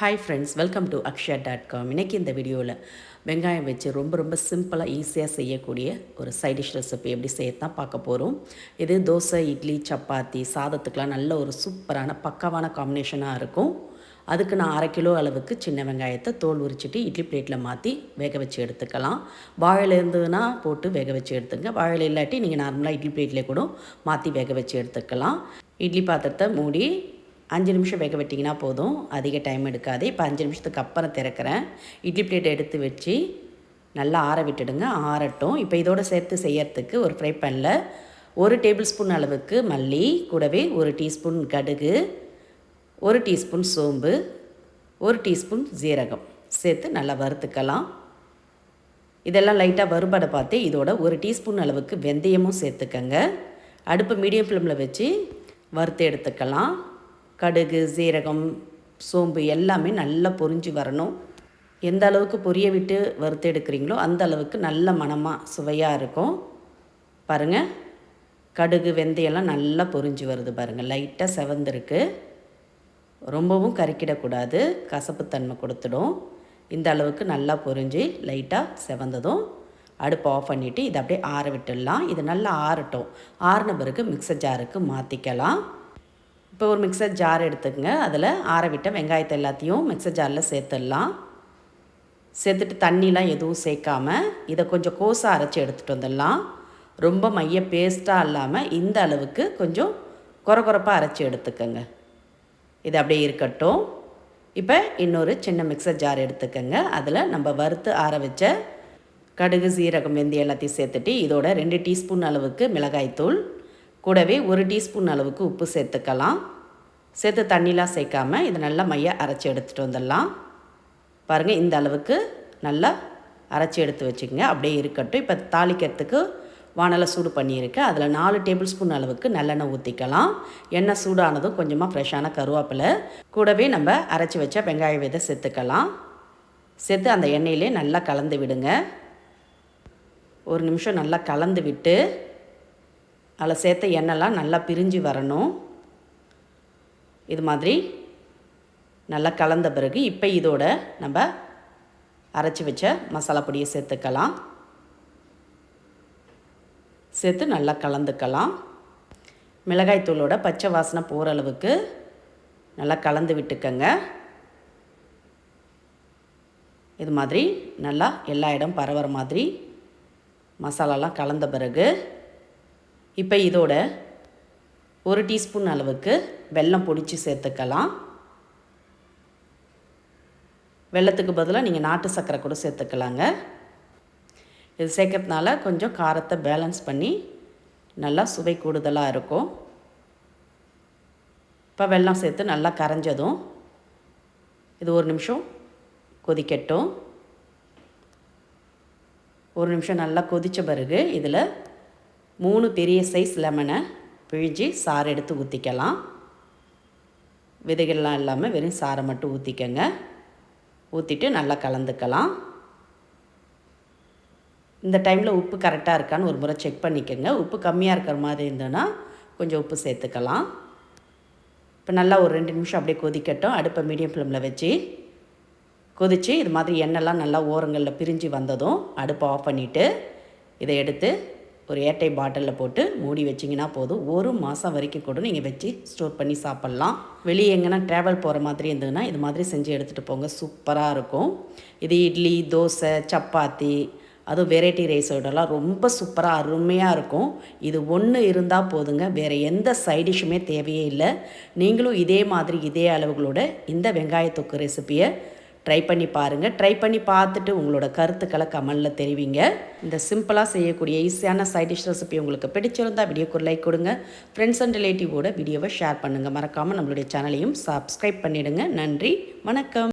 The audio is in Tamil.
Hi friends welcome to Akshaya dot com இன்றைக்கி இந்த வீடியோவில் வெங்காயம் வச்சு ரொம்ப ரொம்ப சிம்பிளாக ஈஸியாக செய்யக்கூடிய ஒரு சைட் டிஷ் ரெசிபி எப்படி செய்யத்தான் பார்க்க போகிறோம் இது தோசை இட்லி சப்பாத்தி சாதத்துக்கெலாம் நல்ல ஒரு சூப்பரான பக்காவான காம்பினேஷனாக இருக்கும். அதுக்கு நான் அரை கிலோ அளவுக்கு சின்ன வெங்காயத்தை தோல் உரிச்சிட்டு இட்லி பிளேட்டில் மாற்றி வேக வச்சு எடுத்துக்கலாம். வாழையில் இருந்ததுன்னா போட்டு வேக வச்சு எடுத்துங்க. வாழையில் இல்லாட்டி நீங்கள் நார்மலாக இட்லி பிளேட்லேயே கூட மாற்றி வேக வச்சு எடுத்துக்கலாம். இட்லி பாத்திரத்தை மூடி அஞ்சு நிமிஷம் வேக விட்டிங்கன்னா போதும். அதிக டைம் எடுக்காது. இப்போ அஞ்சு நிமிஷத்துக்கு அப்புறம் திறக்கிறேன். இட்லி பிளேட் எடுத்து வச்சு நல்லா ஆற விட்டுடுங்க. ஆறட்டும். இப்போ இதோடு சேர்த்து செய்யறதுக்கு ஒரு ஃப்ரை பேனில் ஒரு டேபிள் ஸ்பூன் அளவுக்கு மல்லி கூடவே ஒரு டீஸ்பூன் கடுகு ஒரு டீஸ்பூன் சோம்பு ஒரு டீஸ்பூன் ஜீரகம் சேர்த்து நல்லா வறுத்துக்கலாம். இதெல்லாம் லைட்டாக வறுபட பார்த்து இதோட ஒரு டீஸ்பூன் அளவுக்கு வெந்தயமும் சேர்த்துக்கங்க. அடுப்பு மீடியம் ஃப்ளேமில் வச்சு வறுத்து எடுத்துக்கலாம். கடுகு சீரகம் சோம்பு எல்லாமே நல்லா பொரிஞ்சு வரணும். எந்த அளவுக்கு பொரிய விட்டு வறுத்து எடுக்கிறீங்களோ அந்த அளவுக்கு நல்ல மணமாக சுவையாக இருக்கும். பாருங்கள் கடுகு வெந்தயெல்லாம் நல்லா பொரிஞ்சு வருது பாருங்கள் லைட்டாக செவந்திருக்கு. ரொம்பவும் கறிக்கிடக்கூடாது கசப்புத்தன்மை கொடுத்துடும். இந்த அளவுக்கு நல்லா பொரிஞ்சு லைட்டாக செவந்ததும் அடுப்பு ஆஃப் பண்ணிவிட்டு இதை அப்படியே ஆற விட்டுடலாம். இது நல்லா ஆறட்டும். ஆறின பிறகு மிக்சர் ஜாருக்கு மாற்றிக்கலாம் இப்போ ஒரு மிக்சர் ஜார் எடுத்துக்கங்க. அதில் ஆற விட்ட வெங்காயத்தை எல்லாத்தையும் மிக்சர் ஜாரில் சேர்த்துடலாம். சேர்த்துட்டு தண்ணிலாம் எதுவும் சேர்க்காமல் இதை கொஞ்சம் கோஸாக அரைச்சி எடுத்துகிட்டு வந்துடலாம். ரொம்ப மைய பேஸ்ட்டாக இல்லாமல் இந்த அளவுக்கு கொஞ்சம் குறை குறைப்பாக அரைச்சி எடுத்துக்கோங்க. இது அப்படியே இருக்கட்டும். இப்போ இன்னொரு சின்ன மிக்சர் ஜார் எடுத்துக்கோங்க. அதில் நம்ம வறுத்து ஆற வச்ச கடுகு சீரகம் வெந்தயம் எல்லாத்தையும் சேர்த்துட்டு இதோட ரெண்டு டீஸ்பூன் அளவுக்கு மிளகாய்த்தூள். கூடவே ஒரு டீஸ்பூன் அளவுக்கு உப்பு சேர்த்துக்கலாம். சேர்த்து தண்ணிலாம் சேர்க்காமல் இதை நல்லா மைய அரைச்சி எடுத்துகிட்டு வந்துடலாம். பாருங்கள் இந்த அளவுக்கு நல்லா அரைச்சி எடுத்து வச்சுக்கோங்க. அப்படியே இருக்கட்டும். இப்போ தாளிக்கிறதுக்கு வானலை சூடு பண்ணியிருக்கேன் அதில் நாலு டேபிள் ஸ்பூன் அளவுக்கு நல்லெண்ணெய் ஊற்றிக்கலாம். எண்ணெய் சூடானதும் கொஞ்சமாக ஃப்ரெஷ்ஷான கருவேப்பிலை. கூடவே நம்ம அரைச்சி வச்ச வெங்காய விதை சேர்த்துக்கலாம். சேர்த்து அந்த எண்ணெயிலே நல்லா கலந்து விடுங்க. ஒரு நிமிஷம் நல்லா கலந்து விட்டு அதில் சேர்த்த எண்ணெய்லாம் நல்லா பிரிஞ்சு வரணும். இது மாதிரி நல்லா கலந்த பிறகு இப்போ இதோட நம்ம அரைச்சி வச்ச மசாலா பொடியை சேர்த்துக்கலாம். சேர்த்து நல்லா கலந்துக்கலாம். மிளகாய்த்தூளோட பச்சை வாசனை போகிற அளவுக்கு நல்லா கலந்து விட்டுக்கங்க. இது மாதிரி நல்லா எல்லா இடம் பரவுற மாதிரி மசாலாலாம் கலந்த பிறகு இப்போ இதோட ஒரு டீஸ்பூன் அளவுக்கு வெல்லம் பொடிச்சு சேர்த்துக்கலாம். வெள்ளத்துக்கு பதிலாக நீங்கள் நாட்டு சர்க்கரை கூட சேர்த்துக்கலாங்க. இது சேர்க்கறதுனால கொஞ்சம் காரத்தை பேலன்ஸ் பண்ணி நல்லா சுவை கூடுதலாக இருக்கும். இப்போ வெல்லம் சேர்த்து நல்லா கரைஞ்சதும் இது ஒரு நிமிஷம் கொதிக்கட்டும். ஒரு நிமிஷம் நல்லா கொதித்த பிறகு இதில் மூணு பெரிய சைஸ் லெமனை பிழிஞ்சு சாறு எடுத்து ஊற்றிக்கலாம் விதைகள்லாம் இல்லாமல் வெறும் சாரை மட்டும் ஊற்றிக்கங்க ஊற்றிட்டு நல்லா கலந்துக்கலாம். இந்த டைமில் உப்பு கரெக்டாக இருக்கான்னு ஒரு முறை செக் பண்ணிக்கோங்க. உப்பு கம்மியாக இருக்கிற மாதிரி இருந்ததுன்னா கொஞ்சம் உப்பு சேர்த்துக்கலாம். இப்போ நல்லா ஒரு ரெண்டு நிமிஷம் அப்படியே கொதிக்கட்டும். அடுப்பை மீடியம் ஃப்ளேமில் வச்சு கொதித்து இது மாதிரி எண்ணெய்லாம் நல்லா ஓரங்களில் பிரிஞ்சு வந்ததும் அடுப்பை ஆஃப் பண்ணிவிட்டு இதை எடுத்து ஒரு ஏர்டை பாட்டிலில் போட்டு மூடி வச்சிங்கன்னா போதும். ஒரு மாதம் வரைக்கும் கூட நீங்கள் வச்சு ஸ்டோர் பண்ணி சாப்பிட்லாம். வெளியே எங்கன்னா ட்ராவல் போகிற மாதிரி இருந்ததுன்னா இது மாதிரி செஞ்சு எடுத்துகிட்டு போங்க. சூப்பராக இருக்கும். இது இட்லி தோசை சப்பாத்தி அதுவும் வெரைட்டி ரைஸோடலாம் ரொம்ப சூப்பராக அருமையாக இருக்கும். இது ஒன்று இருந்தால் போதுங்க. வேறு எந்த சைடிஷுமே தேவையே இல்லை. நீங்களும் இதே மாதிரி இதே அளவுகளோட இந்த வெங்காய தொக்கு ரெசிப்பியை ட்ரை பண்ணி பாருங்கள் ட்ரை பண்ணி பார்த்துட்டு உங்களோட கருத்துக்களை கமலில் தெரிவிங்க. இந்த சிம்பிளாக செய்யக்கூடிய ஈஸியான சைட் டிஷ் ரெசிபி உங்களுக்கு பிடிச்சிருந்தால் வீடியோக்கு லைக் கொடுங்க. ஃப்ரெண்ட்ஸ் அண்ட் ரிலேட்டிவோட வீடியோவை ஷேர் பண்ணுங்கள் மறக்காமல் நம்மளுடைய சேனலையும் சப்ஸ்கிரைப் பண்ணிவிடுங்க நன்றி. வணக்கம்.